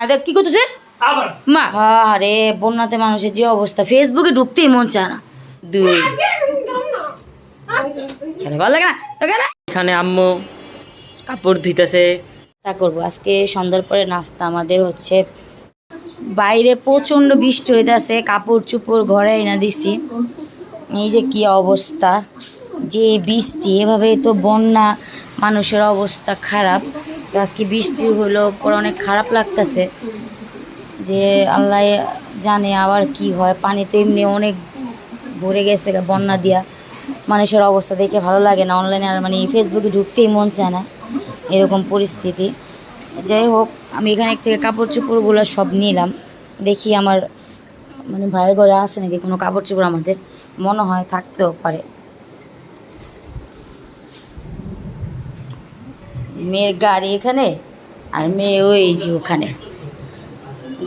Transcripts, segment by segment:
দেখ কি করতেছে? মা আরে বন্যাতে মানুষের যে অবস্থা ফেসবুকে ঢুকতেই মন চায় না। দুই। ভালো লাগে না? না এখানে? আম্মু কাপড় ধুইতেছে। তা করব। আজকে সন্ধ্যার পরে নাস্তা আমাদের হচ্ছে বাইরে প্রচণ্ড বৃষ্টি হইতেছে কাপড় চুপড় ঘরে এনে দিছি। এই যে কি অবস্থা যে বৃষ্টি এভাবে তো বন্যা মানুষের অবস্থা খারাপ। তো আজকে বৃষ্টি হলো, পরে অনেক খারাপ লাগতেছে। যে আল্লাহ জানে আবার কি হয়, পানি তো এমনি অনেক ভরে গেছে বন্যা দিয়া। মানুষের অবস্থা দেখে ভালো লাগে না অনলাইনে আর মানে ফেসবুকে ঢুকতেই মন চায় না এরকম পরিস্থিতি। যাই হোক, আমি এখানে থেকে কাপড় চোপড়গুলো সব নিলাম। দেখি আমার মানে ভাইয়ের ঘরে আছে নাকি কোনো কাপড় চোপড় আমাদের? মনে হয় থাকতেও পারে। মেয়ের গাড়ি এখানে আর মেয়ে ওই যে ওখানে।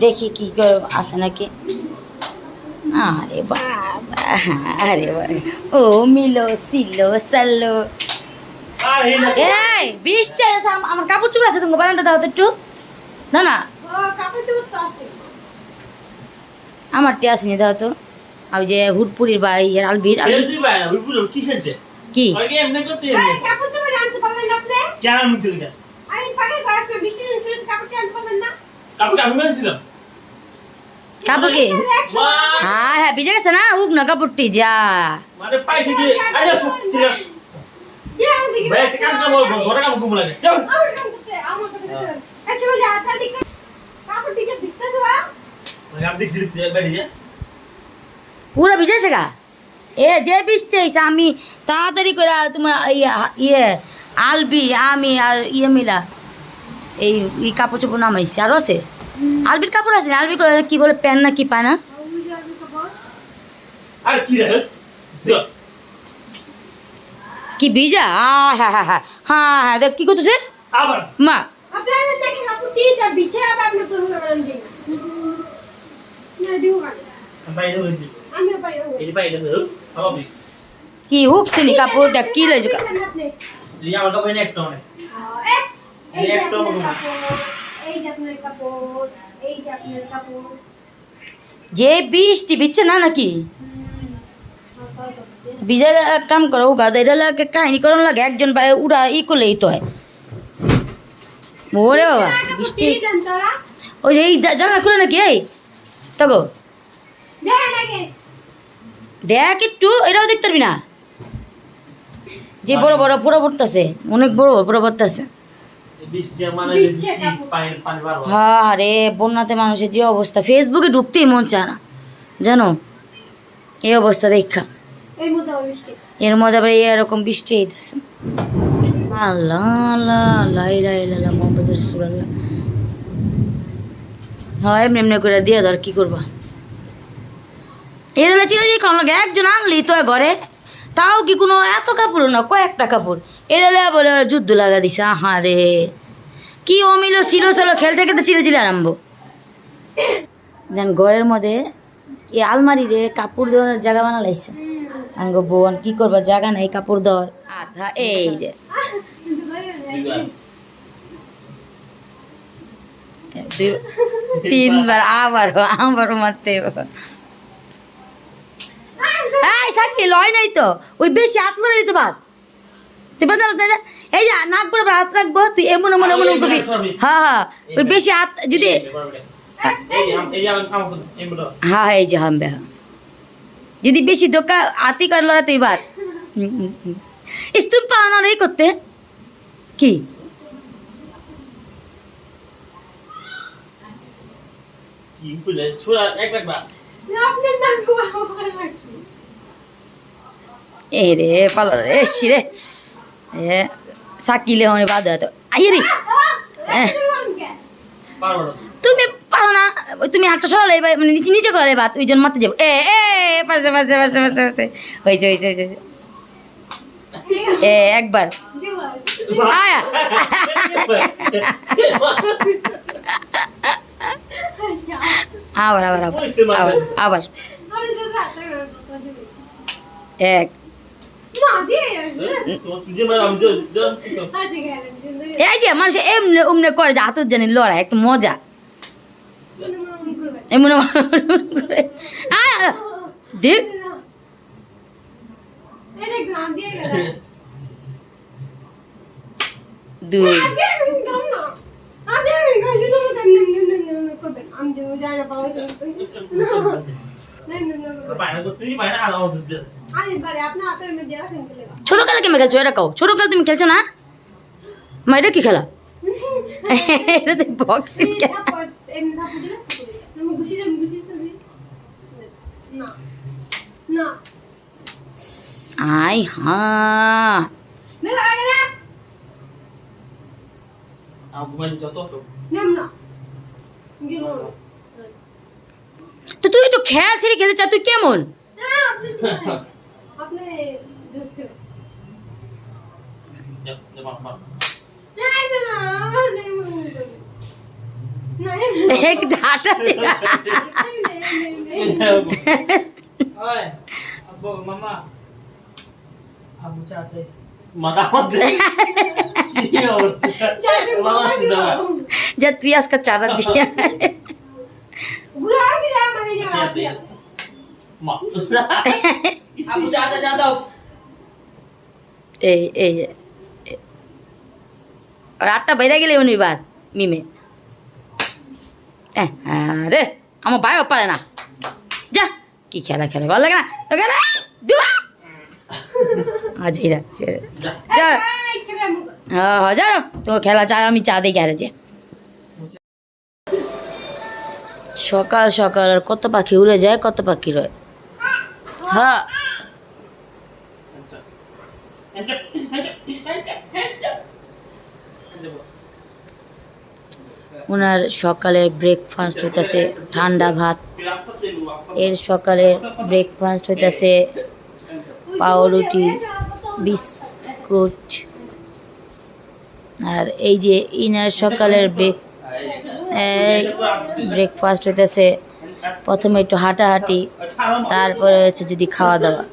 দেখি কি করে আসে নাকি? আরে বাবা আরে বাবা। ও মিলো, সিলো এই, বৃষ্টি আমার কাপড় চোপড় আছে তুমি বারান্দা দাও তো একটু। না না। আমার টি আসেনি, দাও তো। ওই যে হুটপুরির বা ইয়ের আলবির আলবির কি কি? আগে এমনি করতে এমনি। কেন আমি খেলি না? কাপড় আমি মেরেছিলাম কাপড় কি? মা। হ্যাঁ হ্যাঁ ভিজে গেছে না? উগ না কাপড়টি যা। মানে পাইছি কি? আচ্ছা সব ঠিক আছে ভাই একটা কাম করব ঘরে কাম করব লাগে। যাও। মানে আমি দেখছি বেরিয়ে পুরো ভিজেছে গা? এ যে বৃষ্টি হয়েছে আমি তাড়াতাড়ি করে আর তোমার ইয়ে ইয়ে আলবি আমি আর ইয়ে মিলা এই এই কাপড় চোপড় নামাইছি। আর আছে? আলবির কাপড় আছে? না আলবি কি বলে প্যান্ট না কি পায় না? কি ভিজা? আ, হ্যাঁ হ্যাঁ হ্যাঁ হ্যাঁ হ্যাঁ দেখ কি করতেছে? মা। বাইরে হইছি এই যে বাইরে হইল আবার কি হুকছিনি কাপড় দেখ কি লইছে কা- লিয়া আমার কাপড় একটা অনেক যে বৃষ্টি বিচ্ছে না নাকি? এক কাম করো গাদা এটা লাগে কাহিনী করন লাগে একজন বাইরে উড়া ই করলেই তো হয়। ওরে বাবা বৃষ্টি। ওই যে এই জানলা খুলে নাকি এই? তগো। দেখ একটু এটাও দেখতে পারবি না? যে বড় বড় পুরো পড়তেছে অনেক বড় বড় পুরো পড়তেছে হ্যাঁ। রে বন্যাতে মানুষের যে অবস্থা ফেসবুকে ঢুকতেই মন চায় না। জানো? এই অবস্থা দেখা। এর মধ্যে আবার এরকম বৃষ্টি হইতেছে। আল্লাহ আল্লাহ আল্লাহ ইলা ইল্লাল্লাহ মোহাম্মদ রাসূলুল্লাহ। হ্যাঁ এমনি এমনি করে দিয়ে ধর কি করবা? এর যে কোনো একজন আনলি তো ঘরে। তাও কি কোনো এত কাপড় না? কয়েকটা কাপড়। এর বলে ওরা যুদ্ধ লাগা দিছে। আহা রে কি অমিল ছিল ছিল খেলতে খেলতে চিলে চিলে আরম্ভ। যেন ঘরের মধ্যে এই আলমারি রে কাপড় দেওয়ার জায়গা বানা লাইছে আঙ্গ বোন কি করবা? জায়গা নাই কাপড় দেওয়ার। আধা এই যে। তিনবার আবারও আবারও মারতে সাকি লয় নাই তো। ওই বেশি হাত লড়াই তো ভাত তুই না এই যে নাক বরাবর হাত রাখব তুই এমন এমন এমন এমন করবি। হ্যাঁ হ্যাঁ ওই বেশি হাত যদি এই এই যে আমার কাম করতে এই বড়। হ্যাঁ এই যে হামবে হ্যাঁ। যদি বেশি দোকা আতি কার লড়াতেই বাদ স্তূপ পাওয়া এই করতে? কি? কি বলে? ছোড়া এক একবার এ রে, পালো রে এসছি রে। এ, সাকিলে হনে বাদ হতো আইয়ে রে। তুমি পারো না, তুমি হাতটা সরালে মানে নিচে নিচে করে বাদ ওই জন্য মারতে যাব। এ এ, পারছে পারছে পারছে পারছে পারছে। হয়েছে হয়েছে হয়েছে। এ, একবার। আয়া। আবার আবার আবার আবার আবার। এক। এই যে মানুষ এমনি অমনি করে যে হাতুর জানি লড়াই একটা মজা। এমন দেখ। দুই। আমি যে যাই না পাওয়া যাবে নিম নিম নিম বাইরে করতে বাইরে আলাদা হচ্ছে আমি বারে আপনার হাতে মধ্যে রাখেন কেলে ছোট কালে কেমন খেলছো এটা কাও ছোট কালে তুমি খেলছো না মা এটা কি খেলা এটা তো বক্সিং আই হা। না লাগে না আবু যত তো। নেম না। গেল তো তুই একটু খেয়াল ছেড়ে খেলেছ তুই কেমন না আপনি আপনি জোস করে যা যা মার মার না না না নেম না এক ডাটা দিলা ওই আব্বু মামা আব্বু চা চাইছে মাথা মধ্যে কি অবস্থা মামা শুধু যা তুই আজকে চারা দিয়া ঘুরা ফিরা মারি না আপনি মা আব্বু চা চা চা দাও এই এই এই। আর আটটা বেড়ে গেলে উনি বাদ, মিমে। হ্যাঁ রে, আমার ভাইও পারে না। যা, কি খেলা খেলে ভালো লাগে না তো খেলা দূর। আজ যা। হ্যাঁ হ্যাঁ খেলা চাই, আমি সকাল সকাল আর কত পাখি উড়ে যায়, কত পাখি রয়। হ্যাঁ। ওনার সকালে ব্রেকফাস্ট হইতেছে ঠান্ডা ভাত। এর সকালে ব্রেকফাস্ট হইতেছে পাউরুটি বিস্কুট। আর এই যে ইনার সকালের ব্রেক ব্রেকফাস্ট হইতেছে প্রথমে একটু হাঁটাহাঁটি তারপরে হচ্ছে যদি খাওয়া দাওয়া।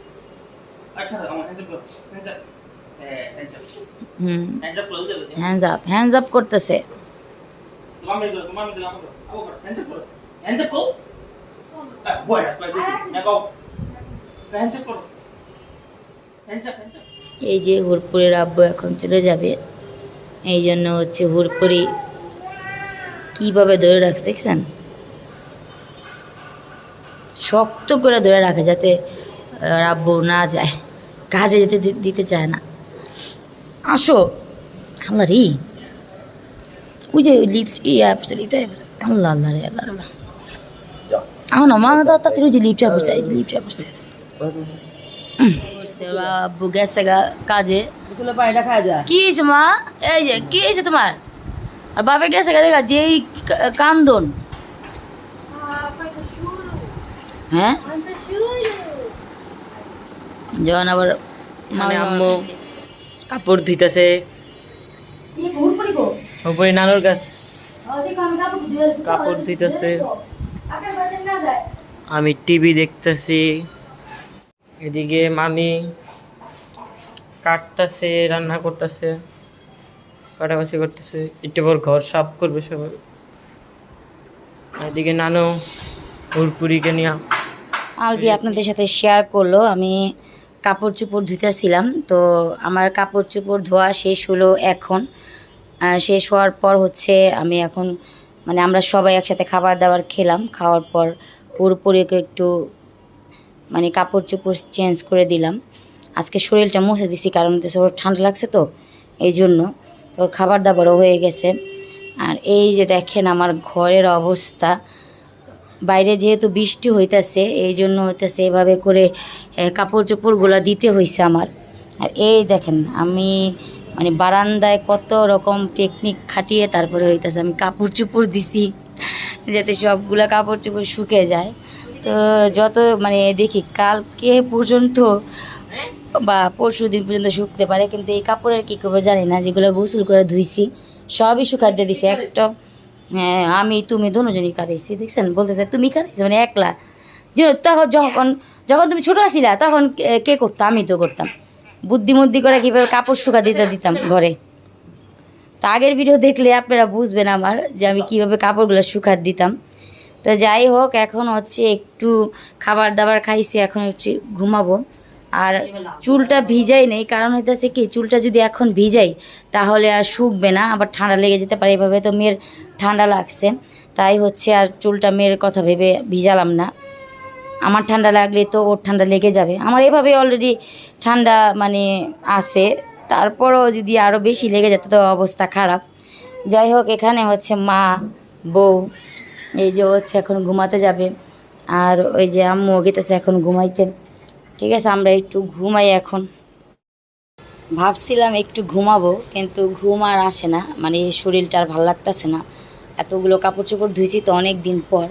হুম। হ্যান্ডস আপ হ্যান্ডস আপ করতেছে। এই যে হুরপুরের আব্বু এখন চলে যাবে। এই জন্য হচ্ছে হুরপুরি কীভাবে ধরে রাখছে দেখছেন? শক্ত করে ধরে রাখে যাতে আব্বু না যায় কাজে যেতে দিতে চায় না। আসো। আল্লাহ রে। ওই যে লিফট ইয়ে লিফট আল্লাহ আল্লাহ রে আল্লাহ আল্লাহ। আমার না মা তাড়াতাড়ি ওই যে লিফট অ্যাপস এই যে লিফট ওরা গেছে কাজে। কি হয়েছে মা? এই যে কি হয়েছে তোমার? আর বাবা গেছে গা দেখা যেই কান্দন। হ্যাঁ? যখন আবার মানে আম্মু। কাপড় ধুইতেছে। উপরে নানুর গাছ। কাপড় ধুইতেছে। আমি টিভি দেখতেছি। এদিকে মামি কাটতেছে, রান্না করতেছে, কাটাকাছি করতেছে। একটু পর ঘর সাফ করবে সবাই। এদিকে নানু হুরপুরিকে নিয়ে আলবি আপনাদের সাথে শেয়ার করল। আমি কাপড় চোপড় ধুতেছিলাম তো আমার কাপড় চোপড় ধোয়া শেষ হলো এখন। শেষ হওয়ার পর হচ্ছে আমি এখন মানে আমরা সবাই একসাথে খাবার দাবার খেলাম। খাওয়ার পর পুরোপুরিকে একটু মানে কাপড় চোপড় চেঞ্জ করে দিলাম। আজকে শরীরটা মুছে দিছি, কারণ ওর ঠান্ডা লাগছে তো, এই জন্য তোর খাবার দাবারও হয়ে গেছে। আর এই যে দেখেন আমার ঘরের অবস্থা বাইরে যেহেতু বৃষ্টি হইতাছে এই জন্য হইতাছে এভাবে করে কাপড় চোপড়গুলো দিতে হয়েছে আমার। আর এই দেখেন, আমি মানে বারান্দায় কত রকম টেকনিক খাটিয়ে তারপরে হইতাছে আমি কাপড় চোপড় দিছি, যাতে সবগুলো কাপড় চোপড় শুকে যায়। তো যত মানে দেখি কালকে পর্যন্ত বা পরশু দিন পর্যন্ত শুকতে পারে, কিন্তু এই কাপড়ের কী করব জানি না, যেগুলো গোসল করে ধুইছি, সবই শুকাতে দিছি, একটা হ্যাঁ আমি, তুমি দুজনই কাটাইছি, দেখছেন? বলতেছে, তুমি কাটাইছি? মানে একলা। যে তখন যখন যখন তুমি ছোটো আছিলা, তখন কে- করতো? আমি তো করতাম। বুদ্ধি মুদ্ধি করে কীভাবে কাপড় শুকা দিতে দিতাম ঘরে। তা আগের ভিডিও দেখলে আপনারা বুঝবেন আমার, যে আমি কীভাবে কাপড়গুলো শুকাত দিতাম। তো যাই হোক, এখন হচ্ছে একটু খাবার দাবার খাইছি, এখন হচ্ছে ঘুমাবো। আর চুলটা ভিজাই নেই, কারণ হইতেছে কি, চুলটা যদি এখন ভিজাই, তাহলে আর শুকবে না, আবার ঠান্ডা লেগে যেতে পারে, এভাবে তো মেয়ের ঠান্ডা লাগছে। তাই হচ্ছে আর চুলটা মেয়ের কথা ভেবে ভিজালাম না। আমার ঠান্ডা লাগলে তো ওর ঠান্ডা লেগে যাবে। আমার এভাবে অলরেডি ঠান্ডা মানে আছে, তারপরও যদি আরও বেশি লেগে যেত তো অবস্থা খারাপ। যাই হোক, এখানে হচ্ছে মা, বউ, এই যে হচ্ছে এখন ঘুমাতে যাবে, আর ওই যে আম্মু গেতেছে এখন ঘুমাইতে। ঠিক আছে, আমরা একটু ঘুমাই এখন। ভাবছিলাম একটু ঘুমাবো, কিন্তু ঘুম আর আসে না মানে শরীরটা আর ভালো লাগতেছে না। এতগুলো কাপড় চোপড় ধুইছি তো অনেক দিন পর।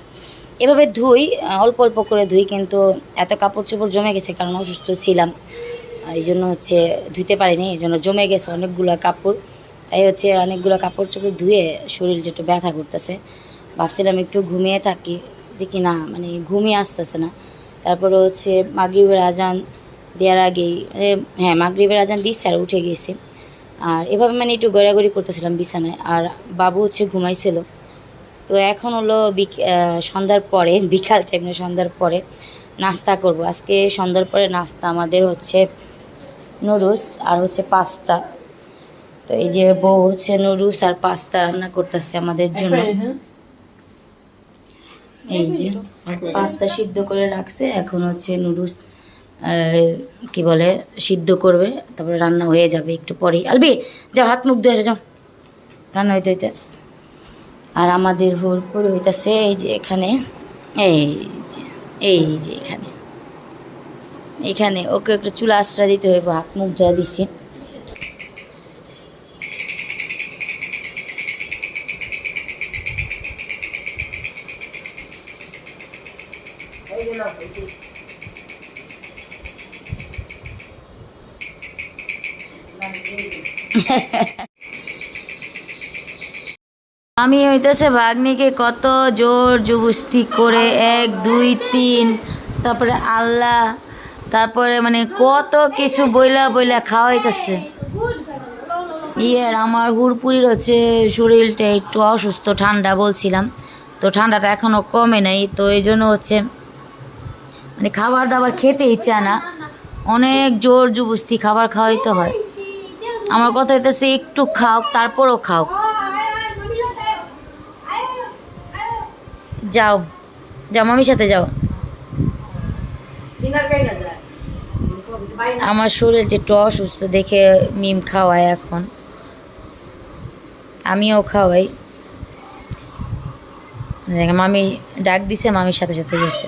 এভাবে ধুই, অল্প অল্প করে ধুই, কিন্তু এত কাপড় চোপড় জমে গেছে, কারণ অসুস্থ ছিলাম। এই জন্য হচ্ছে ধুতে পারিনি, এই জন্য জমে গেছে অনেকগুলো কাপড়। তাই হচ্ছে অনেকগুলো কাপড় চোপড় ধুয়ে শরীরটা একটু ব্যথা করতেছে। ভাবছিলাম একটু ঘুমিয়ে থাকি, দেখি না মানে ঘুমিয়ে আসতেছে না। তারপরে হচ্ছে মাগরিবের আজান দেওয়ার আগেই হ্যাঁ মাগরিবের আজান দিচ্ছে আর উঠে গেছি। আর এভাবে মানে একটু গড়াগড়ি করতেছিলাম বিছানায়। আর বাবু হচ্ছে ঘুমাইছিল। তো এখন হলো সন্ধ্যার পরে, বিকাল টাইমে সন্ধ্যার পরে নাস্তা করব। আজকে সন্ধ্যার পরে নাস্তা আমাদের হচ্ছে নুডলস আর হচ্ছে পাস্তা। তো এই যে বউ হচ্ছে নুডলস আর পাস্তা রান্না করতেছে আমাদের জন্য। এই যে পাস্তা সিদ্ধ করে রাখছে এখন হচ্ছে নুডলস কি বলে সিদ্ধ করবে তারপরে রান্না হয়ে যাবে একটু পরেই। আলবি যাও হাত মুখ ধুয়ে এসো, যাও। রান্না হইতে হইতে। আর আমাদের হুড়পুর হইতেছে এই যে এখানে এই যে এই যে এখানে। এখানে ওকে একটু চুলা আশ্রা দিতে হইব হাত মুখ ধোয়া দিছি। আমি হইতেছে ভাগ্নিকে কত জোর জবস্তি করে, এক, দুই, তিন, তারপরে আল্লাহ, তারপরে মানে কত কিছু বইলা বইলা খাওয়াইতেছে। ইয়ের আমার হুড়পুরির হচ্ছে শরীরটা একটু অসুস্থ, ঠান্ডা বলছিলাম, তো ঠান্ডাটা এখনও কমে নাই, তো এই জন্য হচ্ছে মানে খাবার দাবার খেতে ইচ্ছা না। অনেক জোর জবস্তি খাবার খাওয়াইতে হয়। আমার কথা হইতেছে একটু খাও তারপরও খাও। যাও যাও মামির সাথে যাও। আমার শরীর যে একটু অসুস্থ দেখে মিম খাওয়ায় এখন। আমিও খাওয়াই। দেখ মামি ডাক দিছে মামির সাথে সাথে গেছে।